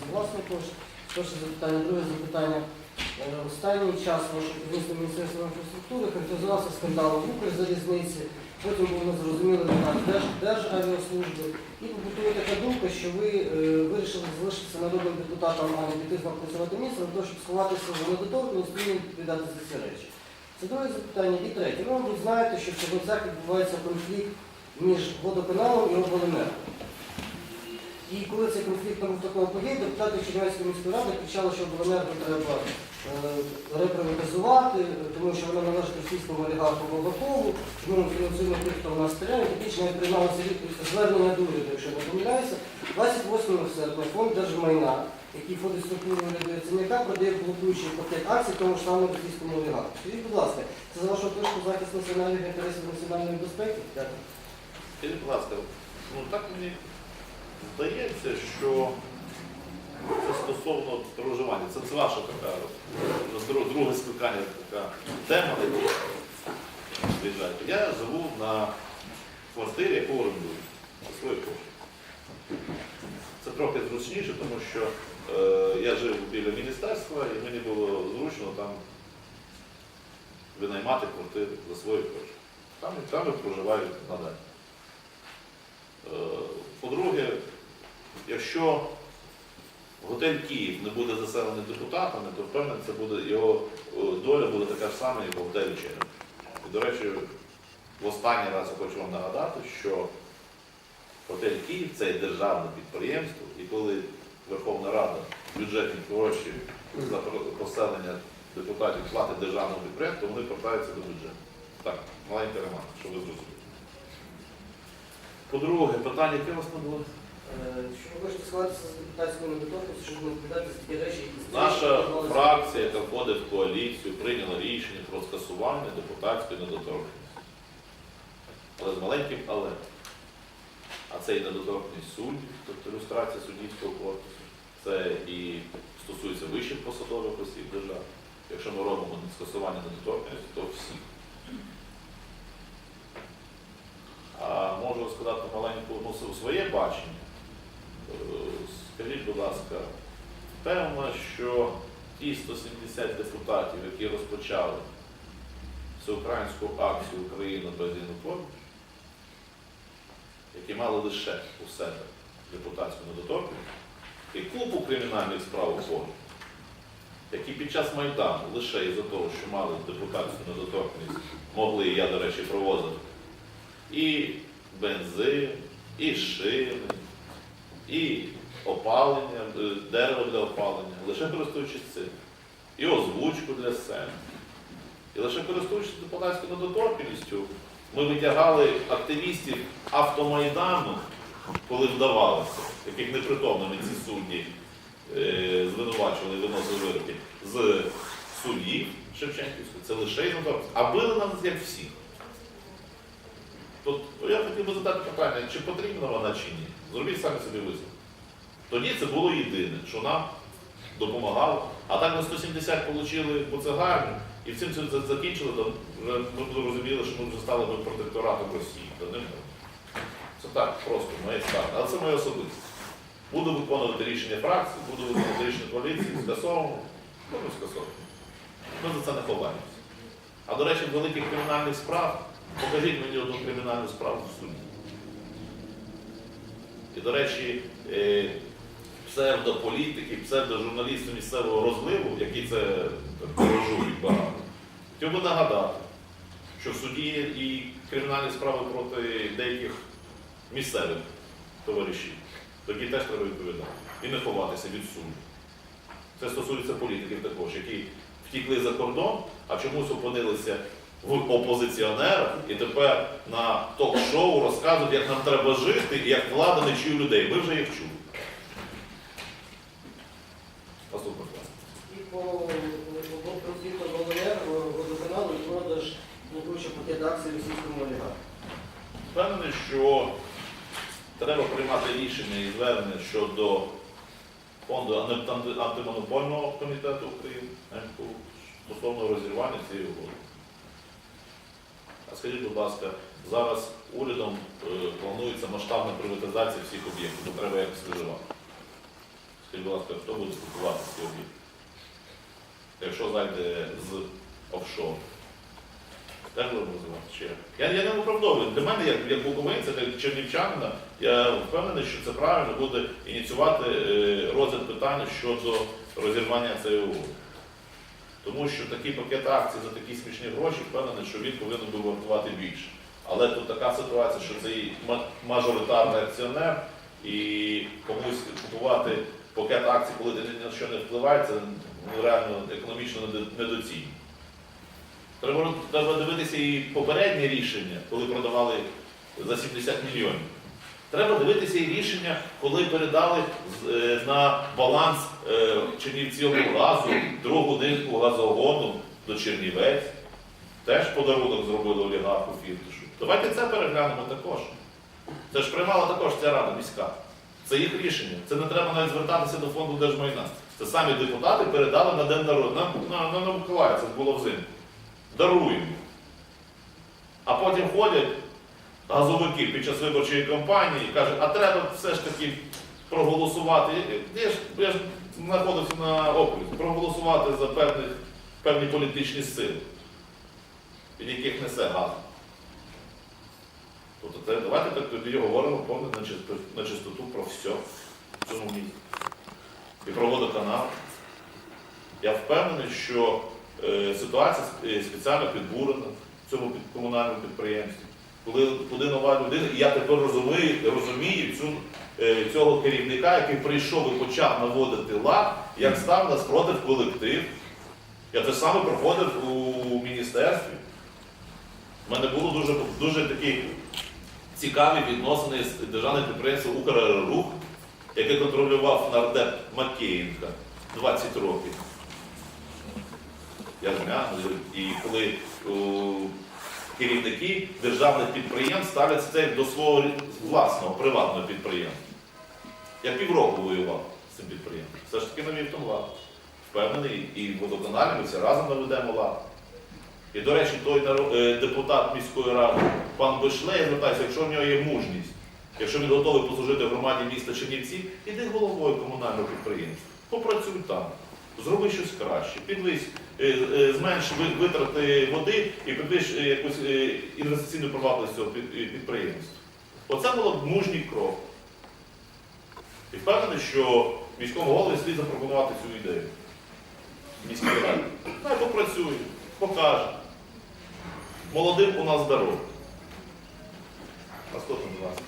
з власний кошт. Перше запитання, друге запитання. Е, Останній час ваше керівництво Міністерства інфраструктури характеризувався скандалом в Укрзалізниці, потім був незрозумілий наказ Держ, Державіаслужби. І побутує така думка, що ви е, вирішили залишитися народним депутатом, а не піти працювати місце, для того, щоб сховатися за недоторкність і відповідати за ці речі. Це друге запитання. І третє. Ви, мабуть, знаєте, що в Чернівцях відбувається конфлікт між водоканалом і обленерго. І коли цей конфлікт набув такого події, депутати Чернівецької міської ради кричали, що обленерго треба е, реприватизувати, тому що вона належить російському олігарху чому ми фінансуємо тих, хто в нас стріляє, фактично навіть приймалося звернення до уряду, якщо не помиляюся, 28 серпня фонд держмайна, який входить в структуру Яценюка, продає блокуючий пакет акцій тому ж самому російському олігарху. Скажіть, будь ласка, це за вашу точку захист національних інтересів національної безпеки? Дякую. Скажіть, будь ласка, ну так мені здається, що це стосовно проживання. Це, це ваша така друге спілкання, така тема, на яку приїжджаєте. Я живу на квартирі, яку орендую за свої кошти. Це трохи зручніше, тому що е, я жив біля міністерства і мені було зручно там винаймати квартиру за свої кошти. Там, там і проживаю надалі. Е, По-друге, якщо готель Київ не буде заселений депутатами, то впевнений, це буде його е, доля буде така ж сама, як у готелі Чернів. І, до речі, в останній раз я хочу вам нагадати, що готель Київ це державне підприємство, і коли Верховна Рада бюджетні гроші за поселення депутатів платить державному підприємству, вони повертаються до бюджету. Так, маленька ремарка, щоб ви зрозуміли. По-друге, питання, яке у вас не було? Е, Що ви хочете сховатися з депутатською недоторкністю, щоб не відповідати за такі речі, які Наша фракція, яка входить в коаліцію, прийняла рішення про скасування депутатської недоторкності. Але з маленьким але. А це і недоторкність суддів, тобто ілюстрація суддівського корпусу. Це і стосується вищих посадових осіб держави. Якщо ми робимо скасування недоторкності, то всі. А можу сказати маленьку ну, своє бачення. Будь ласка, певно, що ті 170 депутатів, які розпочали всеукраїнську акцію Україна без Януковича, які мали лише у себе депутатську недоторкність і купу кримінальних справ у формі, які під час Майдану лише із-за того, що мали депутатську недоторкність, могли, я, до речі, провозити і бензин, і шини, і опалення, е, дерево для опалення, лише користуючись цим, і озвучку для сцени. І лише користуючись депутатською недоторкністю, ми витягали активістів автомайдану, коли вдавалося, яких непритомними ці судді е, звинувачували, виносили вироки, з судів Шевченківської, це лише недоторкності. А били як всіх. Тут я хотів би задати питання, чи потрібна вона чи ні. Зробіть самі собі висновок. Тоді це було єдине, що нам допомагало. А так ми 170 отримали по цигарню, і всім за- закінчили, то вже ми розуміли, що ми вже стали би протекторатом Росії. Та не. Це так просто моє ставлення. Але це моє особисте. Буду виконувати рішення фракції, буду виконувати рішення коаліції, скасовано, буду скасовано. Ми за це не ховаємося. А до речі, великих кримінальних справ, покажіть мені одну кримінальну справу в суді. І, до речі, е, псевдополітики, псевдожурналісти місцевого розливу, які це ворожують багато, хотів би нагадати, що в суді і кримінальні справи проти деяких місцевих товаришів, тоді теж треба відповідати і не ховатися від суду. Це стосується політиків також, які втікли за кордон, а чомусь опинилися в опозиціонерах і тепер на ток-шоу розказують, як нам треба жити і як влада не чує людей. Ми вже їх чули. Наступне. І по конфлікту обленерго, водоканалу і продаж блокуючого пакет акцій російському олігарху. Впевнений, що треба приймати рішення і звернення щодо фонду антимонопольного комітету України стосовно розірвання цієї угоди. А скажіть, будь ласка, зараз урядом е, планується масштабна приватизація всіх об'єктів, то треба якось виживати. Скажіть, будь ласка, хто буде купувати ці об'єкти? Якщо зайде з офшору. Теж будемо називати як? Я, я не виправдовую. Для мене, як, як буковинця, як чернівчанина, я впевнений, що це правильно буде ініціювати е, розгляд питання щодо розірвання цієї угоди. Тому що такий пакет акцій за такі смішні гроші, впевнений, що він повинен був вартувати більше. Але тут така ситуація, що це мажоритарний акціонер, і комусь купувати пакет акцій, коли ти на що не впливає, це ну, реально економічно недо- недоцільно. Треба дивитися і попереднє рішення, коли продавали за 70 мільйонів. Треба дивитися і рішення, коли передали е, на баланс е, Чернівцівого газу другу нитку газогону до Чернівець. Теж подарунок зробили олігарху Фіртишу. Давайте це переглянемо також. Це ж приймала також ця рада міська. Це їх рішення. Це не треба навіть звертатися до фонду держмайна. Це самі депутати передали на день народу. На, на, на, на було взимку. Даруємо. А потім ходять газовики під час виборчої кампанії кажуть, а треба все ж таки проголосувати. Я ж, я ж знаходився на окрузі, проголосувати за певних, певні політичні сили, від яких несе газ. Тобто це, давайте так тоді говоримо повне на чистоту про все в цьому місці. І про водоканал. Я впевнений, що е, ситуація е, спеціально підбурена в цьому комунальному підприємстві. Коли, коли нова людина, і я тепер розумію, розумію цю, е, цього керівника, який прийшов і почав наводити лад, як став на спротив колектив. Я те саме проходив у міністерстві. У мене було дуже, дуже такі цікаві відносини з державним підприємством «Украерорух», яке контролював нардеп Макеєнка 20 років. Я зглянув, і коли керівники державних підприємств ставляться це до свого власного приватного підприємства. Я півроку воював з цим підприємством. Все ж таки навів там лад. Впевнений, і водоканалі ми всі разом наведемо лад. І, до речі, той е, депутат міської ради, пан Бишле, я звертаюся, якщо в нього є мужність, якщо він готовий послужити громаді міста Чернівці, іди головою комунального підприємства. Попрацюй там, зроби щось краще, підвись, е, е, зменш витрати води і підвищ е, якусь інвестиційну привабливість цього під- підприємства. Оце було б мужній крок. І впевнений, що міському голові слід запропонувати цю ідею. Міській раді. Хай попрацює, покаже. Молодим у нас дорога. Наступний, будь ласка.